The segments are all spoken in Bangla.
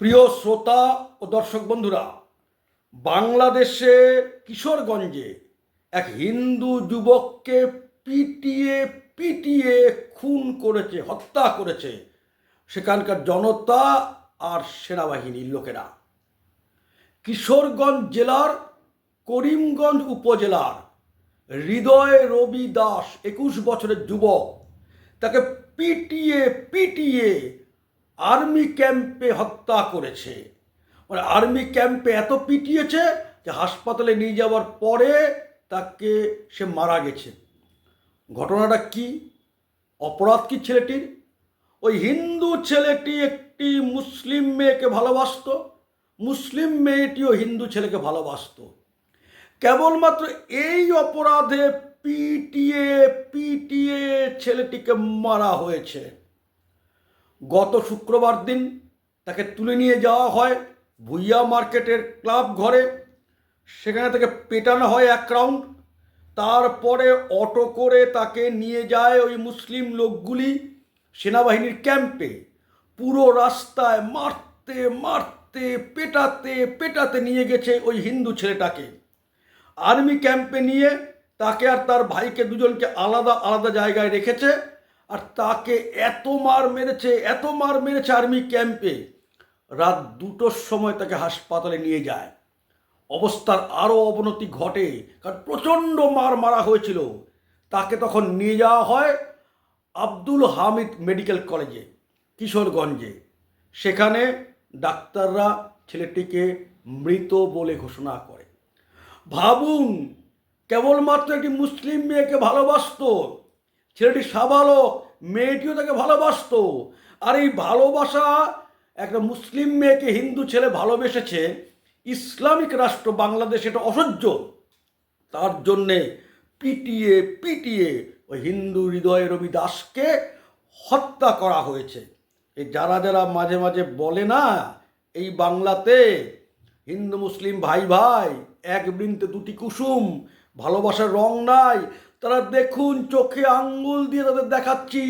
প্রিয় শ্রোতা ও দর্শক বন্ধুরা, বাংলাদেশে কিশোরগঞ্জে এক হিন্দু যুবককে পিটিয়ে পিটিয়ে খুন করেছে, হত্যা করেছে সেখানকার জনতা আর সেনাবাহিনীর লোকেরা। কিশোরগঞ্জ জেলার করিমগঞ্জ উপজেলার হৃদয় রবি দাস একুশ বছরের যুবক তাকে পিটিয়ে পিটিয়ে আর্মি ক্যাম্পে হত্যা করেছে। মানে আর্মি ক্যাম্পে এত পিটিয়েছে যে হাসপাতালে নিয়ে যাওয়ার পরে তাকে সে মারা গেছে। ঘটনাটা কি? অপরাধ কি ছেলেটির? ওই হিন্দু ছেলেটি একটি মুসলিম মেয়েকে ভালোবাসতো। মুসলিম মেয়েটিও হিন্দু ছেলেকে ভালোবাসতো। কেবলমাত্র এই অপরাধে পিটিয়ে পিটিয়ে ছেলেটিকে মারা হয়েছে। গত শুক্রবার দিন তাকে তুলে নিয়ে যাওয়া হয় ভুইয়া মার্কেটের ক্লাব ঘরে। সেখানে তাকে পেটানো হয় এক রাউন্ড। তারপরে অটো করে তাকে নিয়ে যায় ওই মুসলিম লোকগুলি সেনাবাহিনীর ক্যাম্পে। পুরো রাস্তায় মারতে মারতে, পেটাতে পেটাতে নিয়ে গেছে ওই হিন্দু ছেলেটাকে। আর্মি ক্যাম্পে নিয়ে তাকে আর তার ভাইকে দুজনকে আলাদা আলাদা জায়গায় রেখেছে। আর তাকে এত মার মেরেছে, এত মার মেরেছে আর্মি ক্যাম্পে। রাত দুটোর সময় তাকে হাসপাতালে নিয়ে যায়। অবস্থার আরও অবনতি ঘটে, কারণ প্রচণ্ড মার মারা হয়েছিল। তাকে তখন নিয়ে যাওয়া হয় আব্দুল হামিদ মেডিকেল কলেজে, কিশোরগঞ্জে। সেখানে ডাক্তাররা ছেলেটিকে মৃত বলে ঘোষণা করে। ভাবুন, কেবলমাত্র একটি মুসলিম মেয়েকে ভালোবাসতো ছেলেটি সাবালক মেয়েটিও তাকে ভালোবাসতো। আর এই ভালোবাসা একটা মুসলিম মেয়েকে হিন্দু ছেলে ভালোবেসেছে, ইসলামিক রাষ্ট্র বাংলাদেশ এটা অসহ্য। তার জন্যে পিটিয়ে পিটিয়ে ওই হিন্দু হৃদয় রবি দাসকে হত্যা করা হয়েছে। এই যারা যারা মাঝে মাঝে বলে না, এই বাংলাতে হিন্দু, মুসলিম ভাই ভাই এক বৃন্তে দুটি কুসুম, ভালোবাসার রং নাই তারা দেখুন চোখে আঙ্গুল দিয়ে তাদের দেখাচ্ছি।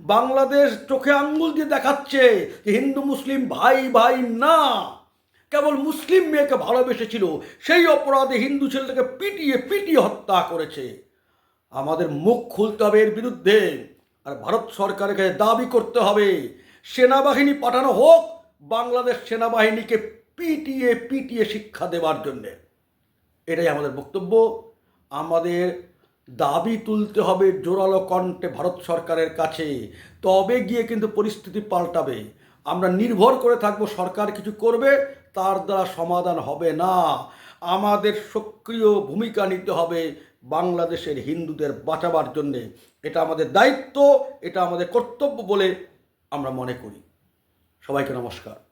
বাংলাদেশ চোখে আঙ্গুল দিয়ে দেখাচ্ছে যে হিন্দু, মুসলিম ভাই ভাই না। কেবল মুসলিম মেয়েকে ভালোবেসেছিল, সেই অপরাধে হিন্দু ছেলেটাকে পিটিয়ে পিটিয়ে হত্যা করেছে। আমাদের মুখ খুলতে হবে এর বিরুদ্ধে, আর ভারত সরকারের কাছে দাবি করতে হবে, সেনাবাহিনী পাঠানো হোক, বাংলাদেশ সেনাবাহিনীকে পিটিয়ে পিটিয়ে শিক্ষা দেওয়ার জন্যে। এটাই আমাদের বক্তব্য। আমাদের দাবি তুলতে হবে জোরালো কণ্ঠে ভারত সরকারের কাছে। তবে গিয়ে কিন্তু পরিস্থিতি পাল্টাবে। আমরা নির্ভর করে থাকব সরকার কিছু করবে, তার দ্বারা সমাধান হবে না। আমাদের সক্রিয় ভূমিকা নিতে হবে বাংলাদেশের হিন্দুদের বাঁচাবার জন্যে। এটা আমাদের দায়িত্ব, এটা আমাদের কর্তব্য বলে আমরা মনে করি। সবাইকে নমস্কার।